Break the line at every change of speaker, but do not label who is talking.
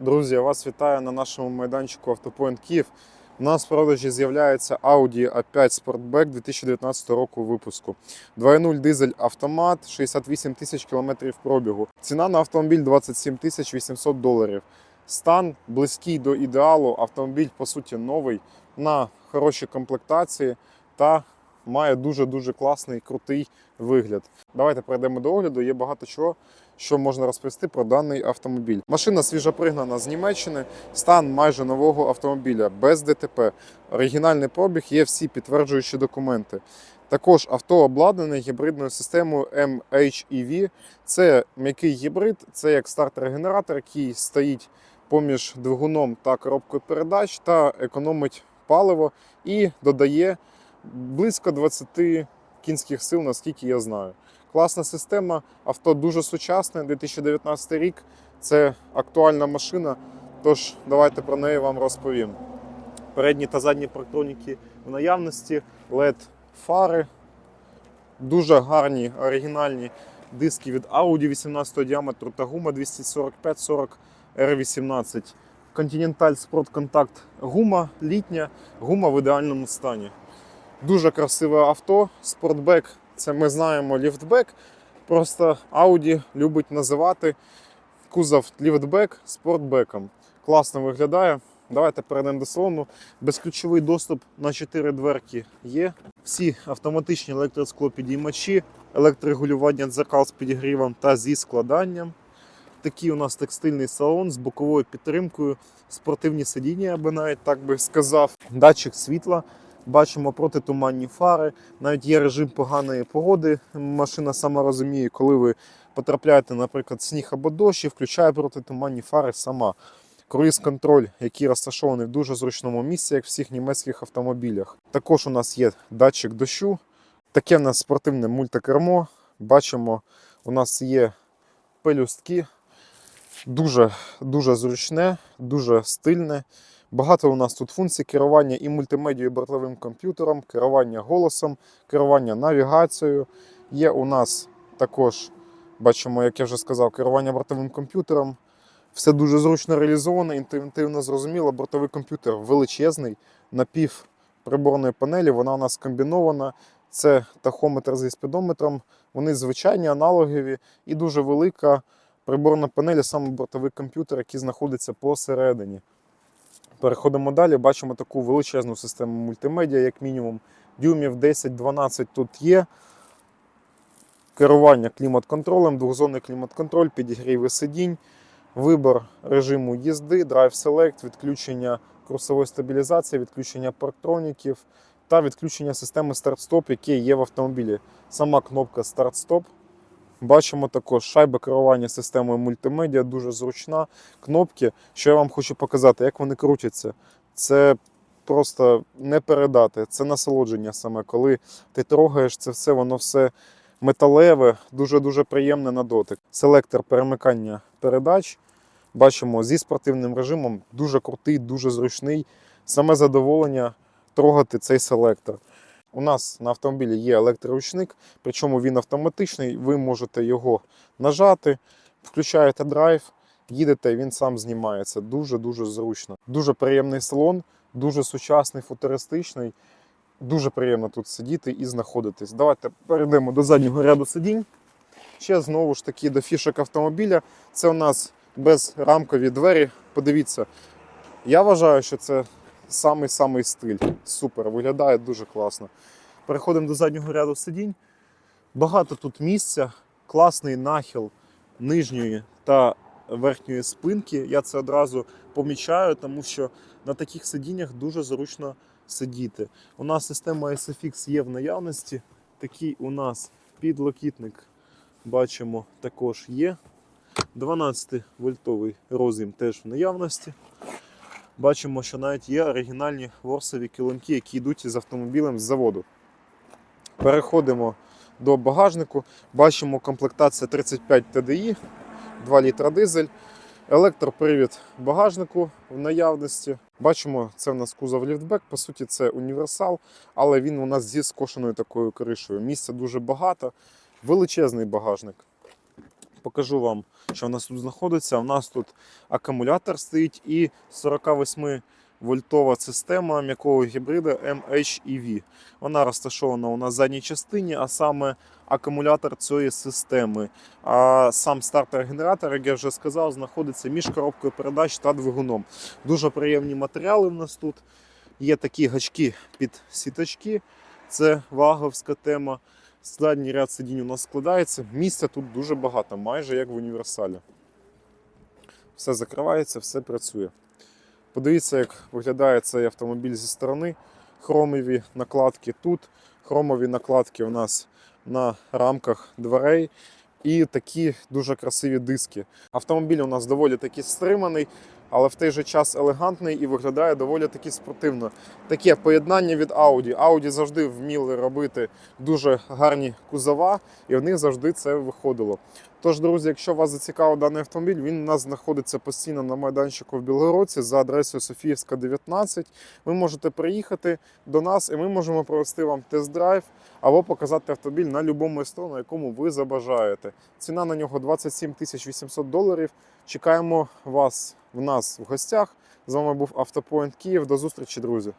Друзі, я вас вітаю на нашому майданчику Автопоінт Київ. У нас в продажі з'являється Audi A5 Sportback 2019 року випуску. 2.0 дизель автомат, 68 тисяч кілометрів пробігу. Ціна на автомобіль 27 тисяч 800 доларів. Стан близький до ідеалу. Автомобіль, по суті, новий на хорошій комплектації та має дуже-дуже класний, крутий вигляд. Давайте перейдемо до огляду. Є багато чого, що можна розповісти про даний автомобіль. Машина свіжопригнана з Німеччини, стан майже нового автомобіля без ДТП. Оригінальний пробіг є всі підтверджуючі документи. Також авто обладнане гібридною системою MHEV. Це м'який гібрид, це як стартер-генератор, який стоїть поміж двигуном та коробкою передач та економить паливо і додає близько 20 кінських сил, наскільки я знаю. Класна система, авто дуже сучасне, 2019 рік. Це актуальна машина. Тож давайте про неї вам розповім. Передні та задні парктроніки в наявності, LED фари, дуже гарні оригінальні диски від Audi 18 діаметру та гума 245-40 R18. Continental Sport Contact гума літня, гума в ідеальному стані. Дуже красиве авто. Спортбек це ми знаємо ліфтбек. Просто Audi любить називати кузов ліфтбек спортбеком. Класно виглядає. Давайте перейдемо до салону. Безключовий доступ на 4 дверки є. Всі автоматичні електросклопідіймачі, електрорегулювання дзеркал з підігрівом та зі складанням. Такий у нас текстильний салон з боковою підтримкою, спортивні сидіння, я би навіть так би сказав. Датчик світла. Бачимо протитуманні фари, навіть є режим поганої погоди. Машина сама розуміє, коли ви потрапляєте, наприклад, сніг або дощ, і включає протитуманні фари сама. Круїз-контроль, який розташований в дуже зручному місці, як в всіх німецьких автомобілях. Також у нас є датчик дощу. Таке в нас спортивне мультикермо. Бачимо, у нас є пелюстки. Дуже, дуже зручне, дуже стильне. Багато у нас тут функцій керування і мультимедією, і бортовим комп'ютером, керування голосом, керування навігацією. Є у нас також, бачимо, як я вже сказав, керування бортовим комп'ютером. Все дуже зручно реалізовано, інтуїтивно зрозуміло. Бортовий комп'ютер величезний, напів приборної панелі, вона у нас комбінована. Це тахометр зі спідометром. Вони звичайні, аналогові і дуже велика приборна панель, саме бортовий комп'ютер, який знаходиться посередині. Переходимо далі, бачимо таку величезну систему мультимедіа, як мінімум. Дюймів 10-12 тут є. Керування клімат-контролем, двохзонний клімат-контроль, підігріви сидінь, вибір режиму їзди, Drive Select, відключення курсової стабілізації, відключення парктроніків та відключення системи старт-стоп, яке є в автомобілі. Сама кнопка старт-стоп. Бачимо також шайба керування системою мультимедіа, дуже зручна. Кнопки, що я вам хочу показати, як вони крутяться. Це просто не передати. Це насолодження саме. Коли ти трогаєш це все, воно все металеве, дуже-дуже приємне на дотик. Селектор перемикання передач. Бачимо зі спортивним режимом, дуже крутий, дуже зручний. Саме задоволення трогати цей селектор. У нас на автомобілі є електроручник, причому він автоматичний. Ви можете його нажати, включаєте драйв, їдете, він сам знімається. Дуже-дуже зручно. Дуже приємний салон, дуже сучасний, футуристичний. Дуже приємно тут сидіти і знаходитись. Давайте перейдемо до заднього ряду сидінь. Ще знову ж таки до фішок автомобіля. Це у нас безрамкові двері. Подивіться, я вважаю, що це самий-самий стиль. Супер, виглядає дуже класно. Переходимо до заднього ряду сидінь. Багато тут місця, класний нахил нижньої та верхньої спинки. Я це одразу помічаю, тому що на таких сидіннях дуже зручно сидіти. У нас система SFX є в наявності. Такий у нас підлокітник, бачимо, також є. 12 вольтовий роз'єм теж в наявності. Бачимо, що навіть є оригінальні ворсові килимки, які йдуть із автомобілем з заводу. Переходимо до багажнику. Бачимо комплектація 35 TDI, 2 літра дизель, електропривід багажнику в наявності. Бачимо, це в нас кузов ліфтбек, по суті, це універсал, але він у нас зі скошеною такою кришею. Місця дуже багато, величезний багажник. Покажу вам, що в нас тут знаходиться. У нас тут акумулятор стоїть і 48 вольтова система м'якого гібрида MHEV. Вона розташована у нас в задній частині, а саме акумулятор цієї системи. А сам стартер-генератор, як я вже сказав, знаходиться між коробкою передач та двигуном. Дуже приємні матеріали в нас тут. Є такі гачки під сіточки. Це ваговська тема. Задній ряд сидінь у нас складається. Місця тут дуже багато, майже як в універсалі. Все закривається, все працює. Подивіться, як виглядає цей автомобіль зі сторони. Хромові накладки тут, хромові накладки у нас на рамках дверей. І такі дуже красиві диски. Автомобіль у нас доволі таки стриманий, але в той же час елегантний і виглядає доволі таки спортивно. Таке поєднання від Audi. Audi завжди вміли робити дуже гарні кузова, і в них завжди це виходило. Тож, друзі, якщо вас зацікавив даний автомобіль, він у нас знаходиться постійно на майданчику в Білгородці за адресою Софіївська, 19. Ви можете приїхати до нас, і ми можемо провести вам тест-драйв або показати автомобіль на будь-якому СТО, на якому ви забажаєте. Ціна на нього 27 тисяч 800 доларів. Чекаємо вас в нас в гостях. З вами був Автопоінт Київ. До зустрічі, друзі!